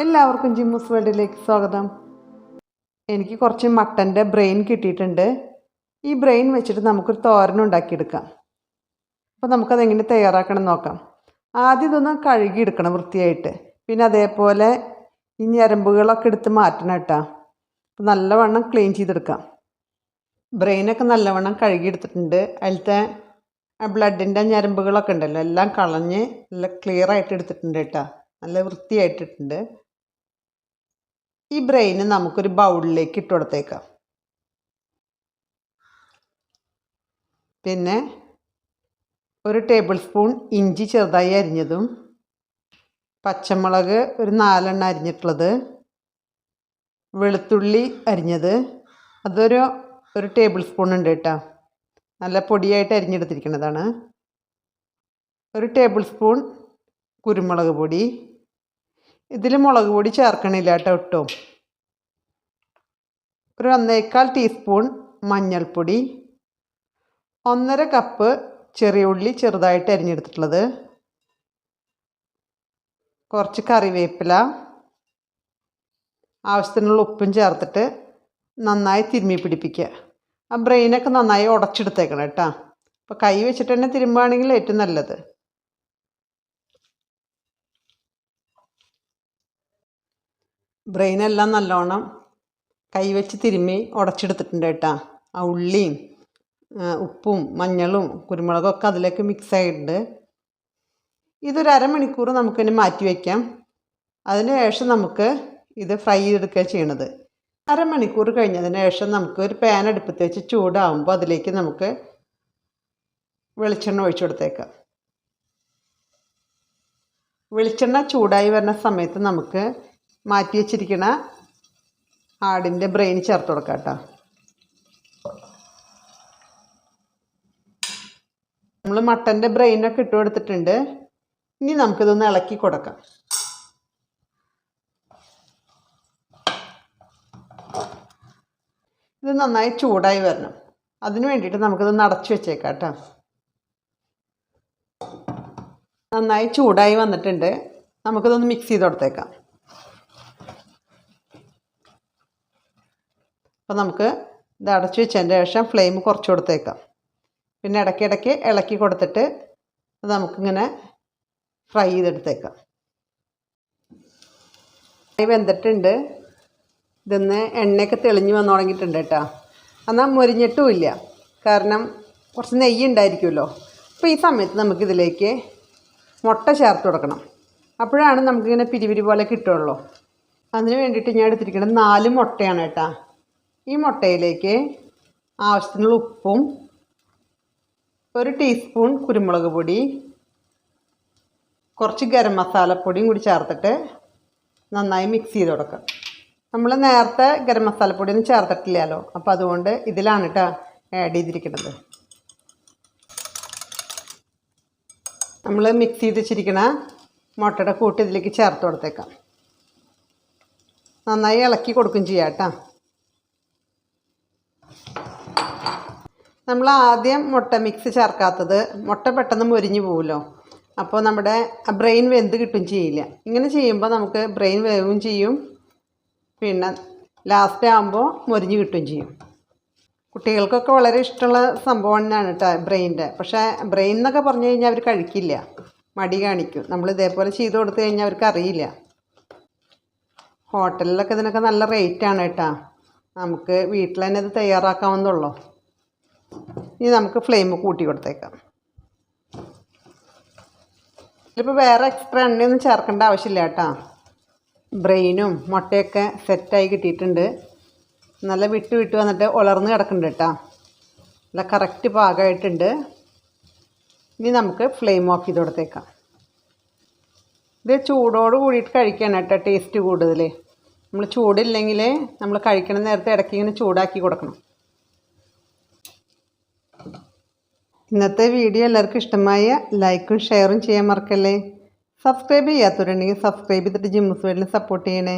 എല്ലാവർക്കും ജിമ്മൂസ് വേൾഡിലേക്ക് സ്വാഗതം. എനിക്ക് കുറച്ച് മട്ടന്റെ ബ്രെയിൻ കിട്ടിയിട്ടുണ്ട്. ഈ ബ്രെയിൻ വെച്ചിട്ട് നമുക്കൊരു തോരൻ ഉണ്ടാക്കിയെടുക്കാം. അപ്പോൾ നമുക്കതെങ്ങനെ തയ്യാറാക്കണം എന്ന് നോക്കാം. ആദ്യം ഇതൊന്ന് കഴുകിയെടുക്കണം വൃത്തിയായിട്ട്. പിന്നെ അതേപോലെ ഈ ഞരമ്പുകളൊക്കെ എടുത്ത് മാറ്റണം കേട്ടോ. അപ്പോൾ നല്ലവണ്ണം ക്ലീൻ ചെയ്തെടുക്കാം. ബ്രെയിനൊക്കെ നല്ലവണ്ണം കഴുകിയെടുത്തിട്ടുണ്ട് അതിലത്തെ ബ്ലഡിന്റെ ഞരമ്പുകളൊക്കെ ഉണ്ടല്ലോ എല്ലാം കളഞ്ഞ് നല്ല ക്ലിയർ ആയിട്ട് എടുത്തിട്ടുണ്ട് കേട്ടോ. നല്ല വൃത്തിയായിട്ടിട്ടുണ്ട്. ഈ ബ്രെയിന് നമുക്കൊരു ബൗളിലേക്ക് ഇട്ട് കൊടുത്തേക്കാം. പിന്നെ ഒരു ടേബിൾ സ്പൂൺ ഇഞ്ചി ചെറുതായി അരിഞ്ഞതും പച്ചമുളക് ഒരു നാലെണ്ണം അരിഞ്ഞിട്ടുള്ളത് വെളുത്തുള്ളി അരിഞ്ഞത് അതൊരു ഒരു ടേബിൾ സ്പൂൺ ഉണ്ട് കേട്ടോ. നല്ല പൊടിയായിട്ട് അരിഞ്ഞെടുത്തിരിക്കുന്നതാണ് ഒരു ടേബിൾ സ്പൂൺ കുരുമുളക് പൊടി ഇതിൽ മുളക് പൊടി ചേർക്കണില്ല കേട്ടോ ഒട്ടും. ഒരു ഒന്നേക്കാൽ ടീസ്പൂൺ മഞ്ഞൾപ്പൊടി ഒന്നര കപ്പ് ചെറിയ ഉള്ളി ചെറുതായിട്ട് അരിഞ്ഞെടുത്തിട്ടുള്ളത് കുറച്ച് കറിവേപ്പില ആവശ്യത്തിനുള്ള ഉപ്പും ചേർത്തിട്ട് നന്നായി തിരുമ്മി പിടിപ്പിക്കുക. ആ ബ്രെയിനൊക്കെ നന്നായി ഉടച്ചെടുത്തേക്കണം കേട്ടോ. അപ്പോൾ കൈ വെച്ചിട്ട് തന്നെ തിരുമ്പുകയാണെങ്കിൽ ഏറ്റവും നല്ലത്. ബ്രെയിനെല്ലാം നല്ലോണം കൈവച്ച് തിരുമ്മി ഉടച്ചെടുത്തിട്ടുണ്ട് കേട്ടോ. ആ ഉള്ളിയും ഉപ്പും മഞ്ഞളും കുരുമുളകും ഒക്കെ അതിലേക്ക് മിക്സ് ആയിട്ടുണ്ട്. ഇതൊരു അരമണിക്കൂർ നമുക്കിനി മാറ്റി വയ്ക്കാം അതിന് ശേഷം നമുക്ക് ഇത് ഫ്രൈ ചെയ്തെടുക്കുക ചെയ്യണത്. അരമണിക്കൂർ കഴിഞ്ഞതിന് ശേഷം നമുക്ക് ഒരു പാൻ അടുപ്പത്ത് വെച്ച് ചൂടാകുമ്പോൾ അതിലേക്ക് നമുക്ക് വെളിച്ചെണ്ണ ഒഴിച്ചു കൊടുത്തേക്കാം. വെളിച്ചെണ്ണ ചൂടായി വരുന്ന സമയത്ത് നമുക്ക് മാറ്റി വെച്ചിരിക്കുന്ന ആടിന്റെ ബ്രെയിൻ ചേർത്ത് കൊടുക്കാം കേട്ടോ. നമ്മൾ മട്ടന്റെ ബ്രെയിനൊക്കെ ഇട്ട് കൊടുത്തിട്ടുണ്ട്. ഇനി നമുക്കിതൊന്ന് ഇളക്കി കൊടുക്കാം. ഇത് നന്നായി ചൂടായി വരണം. അതിന് വേണ്ടിയിട്ട് നമുക്കിത് നടച്ചു വെച്ചേക്കാം കേട്ടോ. നന്നായി ചൂടായി വന്നിട്ടുണ്ട്. നമുക്കിതൊന്ന് മിക്സ് ചെയ്ത് കൊടുത്തേക്കാം. അപ്പോൾ നമുക്ക് ഇത് അടച്ചു വെച്ചതിന്റെ ശേഷം ഫ്ലെയിം കുറച്ച് കൊടുത്തേക്കാം. പിന്നെ ഇടയ്ക്കിടയ്ക്ക് ഇളക്കി കൊടുത്തിട്ട് നമുക്കിങ്ങനെ ഫ്രൈ ചെയ്തെടുത്തേക്കാം. ഫ്രൈ വെന്തിട്ടുണ്ട്. ഇതൊന്ന് എണ്ണയൊക്കെ തെളിഞ്ഞു വന്നു തുടങ്ങിയിട്ടുണ്ട് കേട്ടോ. എന്നാൽ മുരിഞ്ഞിട്ടുമില്ല കാരണം കുറച്ച് നെയ്യ് ഉണ്ടായിരിക്കുമല്ലോ. അപ്പോൾ ഈ സമയത്ത് നമുക്കിതിലേക്ക് മുട്ട ചേർത്ത് കൊടുക്കണം. അപ്പോഴാണ് നമുക്കിങ്ങനെ പിരിപിരി പോലെ കിട്ടുള്ളൂ അതിന് വേണ്ടിയിട്ട് ഞാൻ എടുത്തിരിക്കുന്നത് നാല് മുട്ടയാണ് കേട്ടോ. ഈ മുട്ടയിലേക്ക് ആവശ്യത്തിനുള്ള ഉപ്പും ഒരു ടീസ്പൂൺ കുരുമുളക് പൊടി കുറച്ച് ഗരം മസാലപ്പൊടിയും കൂടി ചേർത്തിട്ട് നന്നായി മിക്സ് ചെയ്ത് കൊടുക്കാം നമ്മൾ നേരത്തെ ഗരം മസാലപ്പൊടിയൊന്നും ചേർത്തിട്ടില്ലല്ലോ അപ്പോൾ അതുകൊണ്ട് ഇതിലാണ് കേട്ടോ ആഡ് ചെയ്തിരിക്കുന്നത്. നമ്മൾ മിക്സ് ചെയ്ത് വെച്ചിരിക്കുന്ന മുട്ടയുടെ കൂട്ട് ഇതിലേക്ക് ചേർത്ത് കൊടുത്തേക്കാം. നന്നായി ഇളക്കി കൊടുക്കും ചെയ്യാം കേട്ടോ നമ്മൾ ആദ്യം മുട്ട മിക്സ് ചേർക്കാത്തത് മുട്ട പെട്ടെന്ന് മുരിഞ്ഞു പോകുമല്ലോ അപ്പോൾ നമ്മുടെ ബ്രെയിൻ വെന്ത് കിട്ടും ചെയ്യില്ല. ഇങ്ങനെ ചെയ്യുമ്പോൾ നമുക്ക് ബ്രെയിൻ വേവും ചെയ്യും. പിന്നെ ലാസ്റ്റ് ആകുമ്പോൾ മുരിഞ്ഞ് കിട്ടുകയും ചെയ്യും. കുട്ടികൾക്കൊക്കെ വളരെ ഇഷ്ടമുള്ള സംഭവം തന്നെയാണ് കേട്ടോ ബ്രെയിന്റെ പക്ഷേ ബ്രെയിൻ എന്നൊക്കെ പറഞ്ഞു കഴിഞ്ഞാൽ അവർ കഴിക്കില്ല. മടി കാണിക്കും. നമ്മൾ ഇതേപോലെ ചെയ്ത് കൊടുത്തു കഴിഞ്ഞാൽ അവർക്ക് അറിയില്ല. ഹോട്ടലിലൊക്കെ ഇതിനൊക്കെ നല്ല റേറ്റാണ് കേട്ടോ നമുക്ക് വീട്ടിൽ തന്നെ ഇത് തയ്യാറാക്കാവുന്നതുള്ളൂ ഇനി നമുക്ക് ഫ്ലെയിം കൂട്ടി കൊടുത്തേക്കാം. ഇതിപ്പോൾ വേറെ എക്സ്ട്രാ എണ്ണയൊന്നും ചേർക്കേണ്ട ആവശ്യമില്ല കേട്ടോ. ബ്രെയിനും മുട്ടയൊക്കെ സെറ്റായി കിട്ടിയിട്ടുണ്ട്. നല്ല വിട്ട് വിട്ട് വന്നിട്ട് ഉലർന്ന് കിടക്കുന്നുണ്ട് കേട്ടോ. നല്ല കറക്റ്റ് പാകമായിട്ടുണ്ട്. ഇനി നമുക്ക് ഫ്ലെയിം ഓഫ് ചെയ്ത് കൊടുത്തേക്കാം. ഇത് ചൂടോട് കൂടിയിട്ട് കഴിക്കണം കേട്ടോ ടേസ്റ്റ് കൂടുതൽ നമ്മൾ ചൂടില്ലെങ്കിൽ നമ്മൾ കഴിക്കണ നേരത്തെ ഇടയ്ക്ക് ഇങ്ങനെ ചൂടാക്കി കൊടുക്കണം. ഇന്നത്തെ വീഡിയോ എല്ലാവർക്കും ഇഷ്ടമായ ലൈക്കും ഷെയറും ചെയ്യാൻ മറക്കല്ലേ? സബ്സ്ക്രൈബ് ചെയ്യാത്തവരുണ്ടെങ്കിൽ സബ്സ്ക്രൈബ് ചെയ്തിട്ട് ജിമ്മുസ് വേൾഡിനെ സപ്പോർട്ട് ചെയ്യണേ.